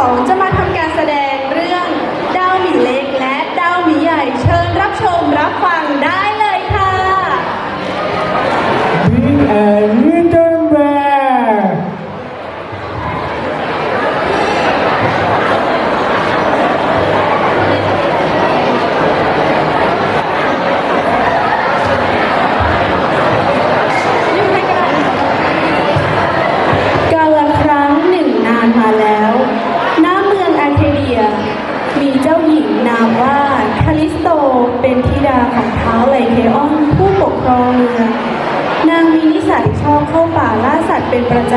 2จะ จ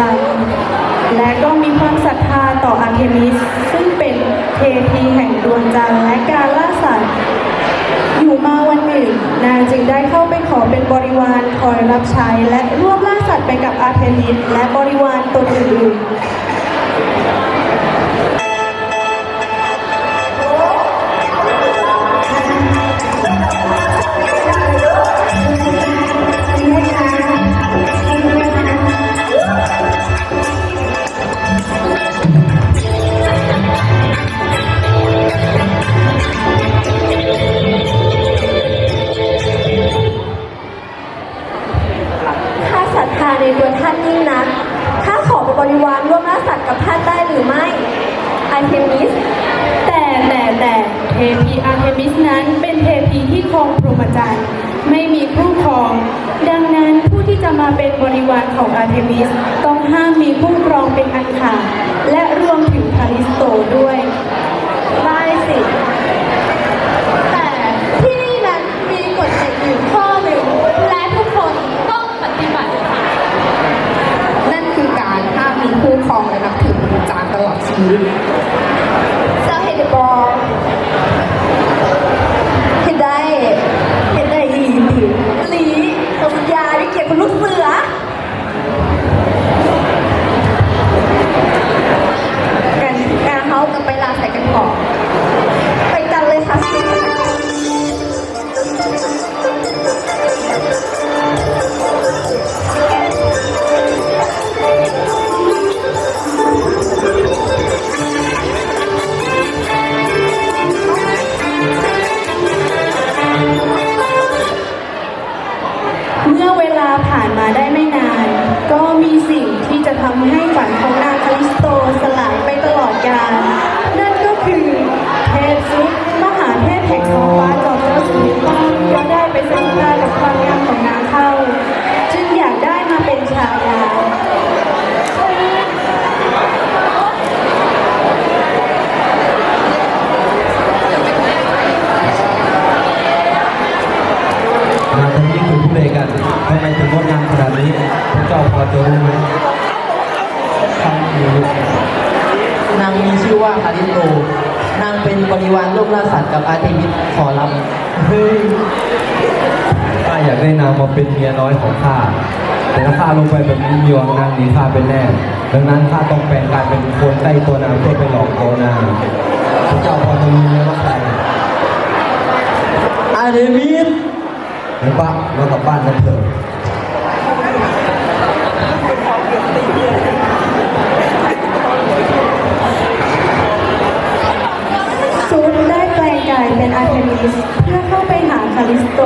และก็มีความศรัทธาต่ออาร์เทมิส ซึ่งเป็นเทพีแห่งดวงจันทร์และการล่าสัตว์ อยู่มาวันหนึ่ง นางจึงได้เข้าไปขอเป็นบริวารคอยรับใช้ และร่วมล่าสัตว์ไปกับอาร์เทมิสและบริวารตนอื่นๆ ร์เทมิสนั้นเป็นเทพีที่ครองพรหมจรรย์ไม่มีคู่ครอง ดังนั้นผู้ที่จะมาเป็นบริวารของอาร์เทมิสต้องห้ามมีคู่ครองเป็นอันขาดและรวมถึงคาลิสโตด้วยได้สิ แต่ที่นี่นั้นมีกฎเกณฑ์อยู่ข้อหนึ่งและทุกคนต้องปฏิบัติค่ะนั่นคือการห้ามมีคู่ครองและนับถือพรหมจารย์ตลอดชีวิต ก็มีสิ่งที่จะทำให้ฝันของนางคาลิสโตสลายไปตลอดกาลนั่นก็คือเทพซุปมหาเทพแห่งท้องฟ้าจอมเจ้าชู้ก็ได้ไปสนิทากับความงามของนางเข้า จึงอยากได้มาเป็นชายา มาทางนี้คือผู้ใดกันทำไมถึงงดงามขนาดนี้พระเจ้าพอจะรู้ไหมท่านรู้นางมีชื่อว่าคาริโต นางเป็นบริวารโลกล่าสัตว์กับอาร์เทมิสขอรับเฮ้ยข้าอยากได้นางมาเป็นเมียน้อยของข้า แต่ถ้าข้าลงไปแบบนี้มีหวังนางหนีข้าเป็นแน่ ดังนั้นข้าต้องแปลงกายเป็นคนใกล้ตัวนางเพื่อไปหลอกตัวนางพระเจ้าพอจะรู้ไหมว่าใครอาร์เทมิส เห็นปะเรากลับบ้านกันเถอะซูดได้แปลงกายเป็นอาร์เทมิสเพื่อเข้าไปหาคาลิสโต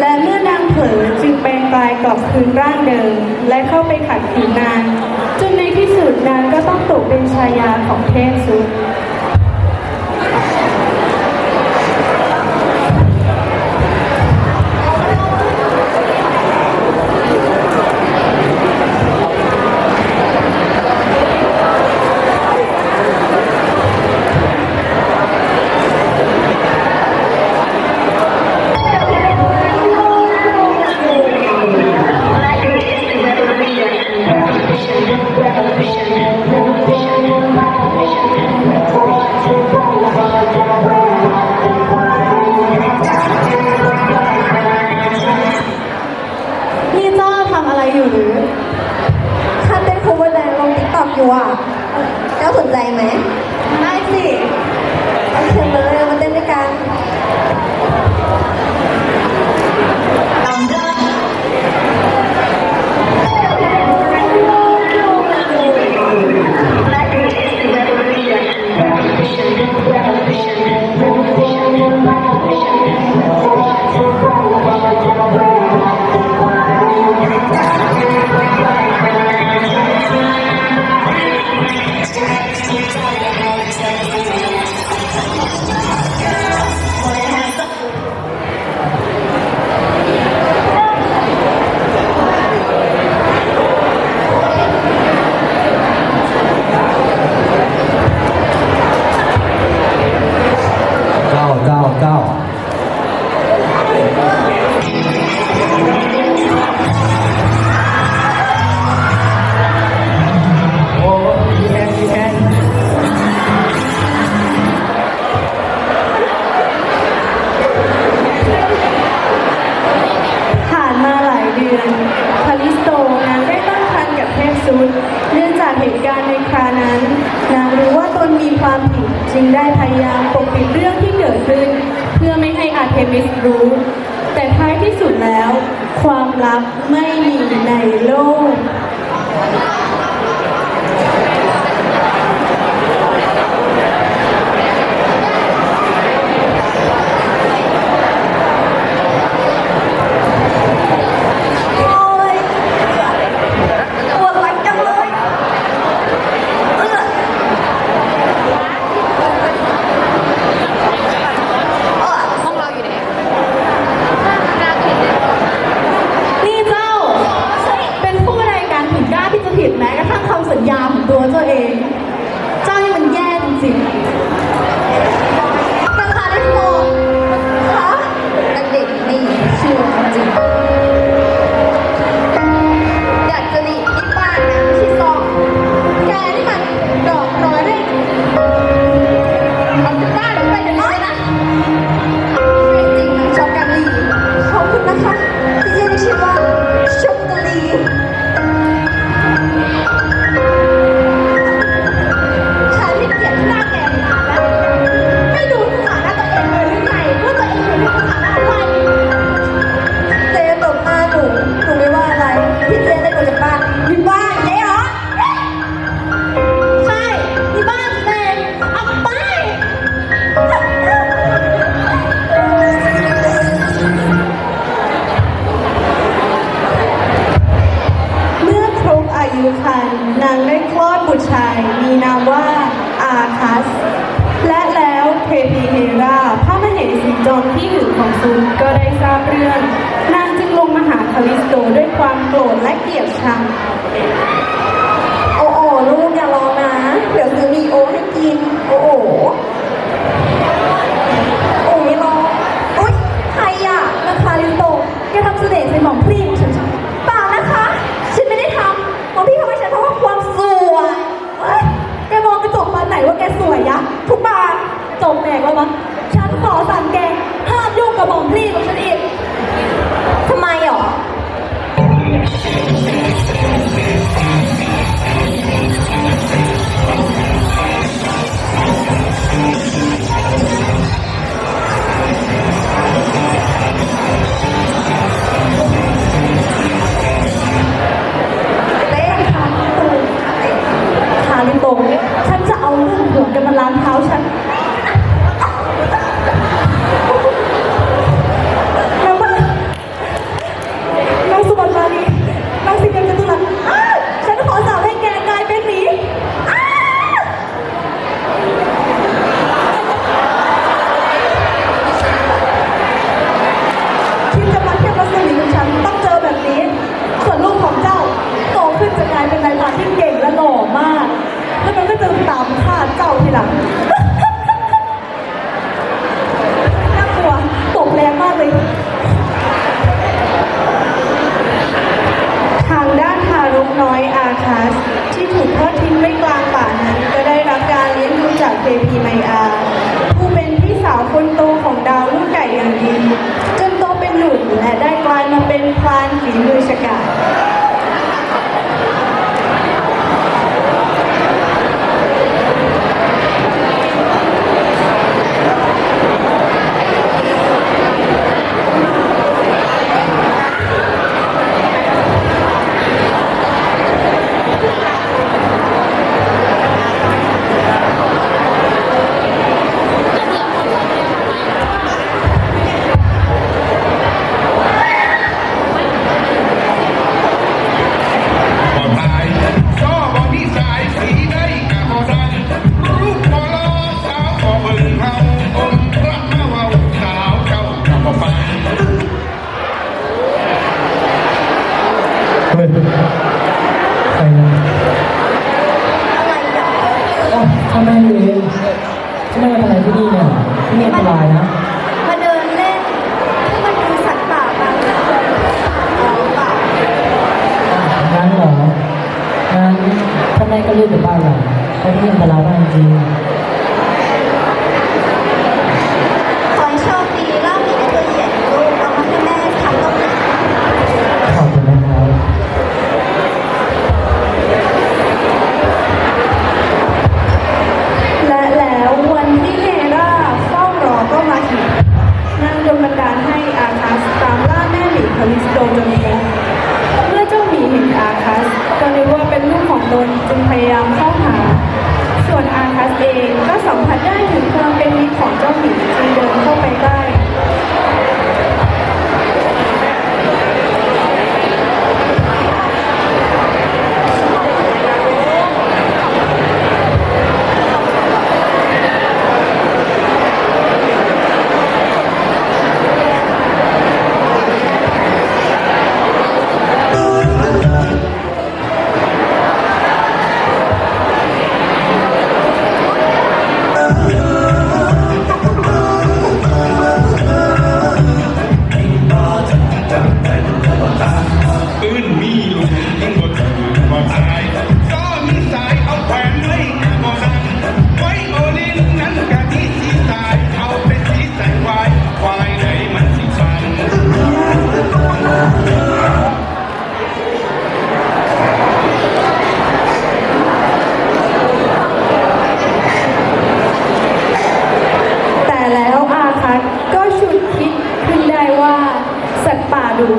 และเมื่อนางเผลอจึงแปลงกายกลับคืนร่างเดิม และเข้าไปขัดขืนนางจนในที่สุดนางก็ต้องตกเป็นชายาของเทพซูดุด เนื่องจากเหตุการณ์ในครานั้น นางรู้ว่าตนมีความผิดจึงได้พยายามปกปิดเรื่องที่เกิดขึ้น เพื่อไม่ให้อาร์เทมิสรู้ แต่ท้ายที่สุดแล้ว ความลับไม่มีในโลก Amém.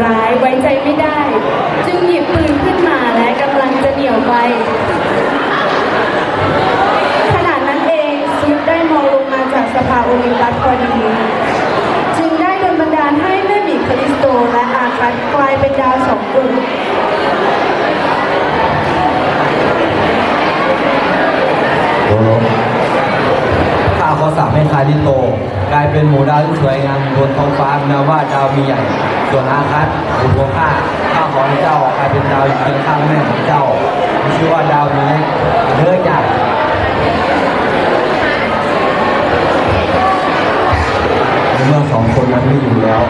ร้ายไว้ใจไม่ได้ จึงหยิบปืนขึ้นมาและกำลังจะเหนี่ยวไป ขณะนั้นเองซิฟได้มองลงมาจากสภาโอลิมปัสพอดี จึงได้โดนบันดาลให้แม่หมีคาลิสโตและอาคัตกลายเป็นดาวสองดวงโข้าขอสั่งให้คาริโต กลายเป็นหมูดาวที่สวยงามบนท้องฟ้านาว่าดาวมีใหญ่ ส่วนอาคัตบุตรของข้าข้าขอให้เจ้ากลายเป็นดาวอยู่เคียงข้างแม่ของเจ้าชื่อว่าดาวมีเล็กเลือใหญ่ในเมื่อสองคนนั้นไม่อยู่แล้ว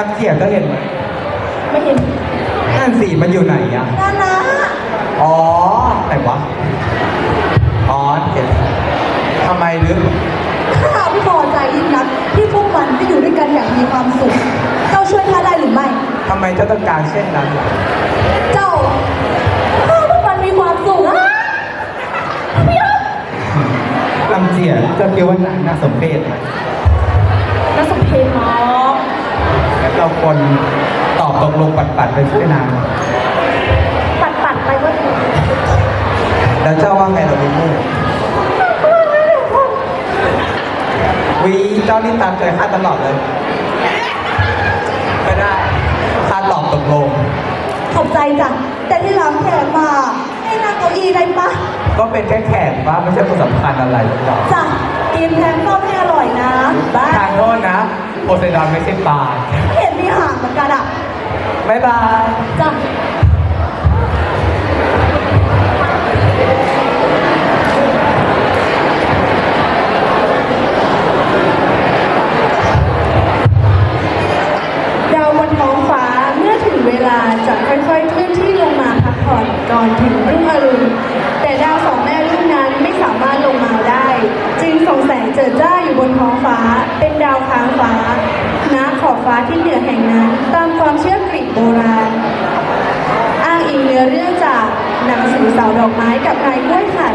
รักเกียรติก็เห็นไหมไม่เห็นนั่นสิมันอยู่ไหนอะนานะอ๋อไหนวะอ๋อเห็นทำไมหรือข้าไม่พอใจยิ่งนักที่พวกมันไม่อยู่ด้วยกันอย่างมีความสุข เจ้าช่วยข้าได้หรือไม่ทำไมเจ้าต้องการเช่นนั้นล่ะเจ้าข้าพวกมันมีความสุขอะพี่อ๊อฟลำเจียเจ้าคิดว่านางน่าสมเพชไหม น่าสมเพชเนาะแล้ว เราควรตอบตกลงปัดๆไปช่วยนางปัดปัดๆไปว่าแล้วเจ้าว่าไงเราดูมู่วีเจ้านี่ตามใจข้าตลอดเลยไม่ได้ข้าตอบตกลงขอบใจจ้ะแต่ที่หลังแขกมาให้นั่งเก้าอี้ได้ปะก็เป็นแค่แขกว่าไม่ใช่คนสำคัญอะไรหรอกจ้ะกินแทนข้าวให้อร่อยนะบ้าทานโทษนะโพไซดอนไม่ใช่ปลา เหมือนกันอะบ๊ายบายจ้ะจะค่อยๆเคลื่อนที่ลงมาพักผ่อนก่อนถึงรุ่งอรุณแต่ดาวสองแม่ลูกนั้นไม่สามารถลงมาได้ ยืส่องแสงเจิดจ้าอยู่บนท้องฟ้า เป็นดาวค้างฟ้าน้าขอบฟ้าที่เหนือแห่งนั้น ตามความเชื่อกรีกโบราณ อ้างอิงเนื้อเรื่องจากหนังสือสาวดอกไม้กับนายกล้วยไข่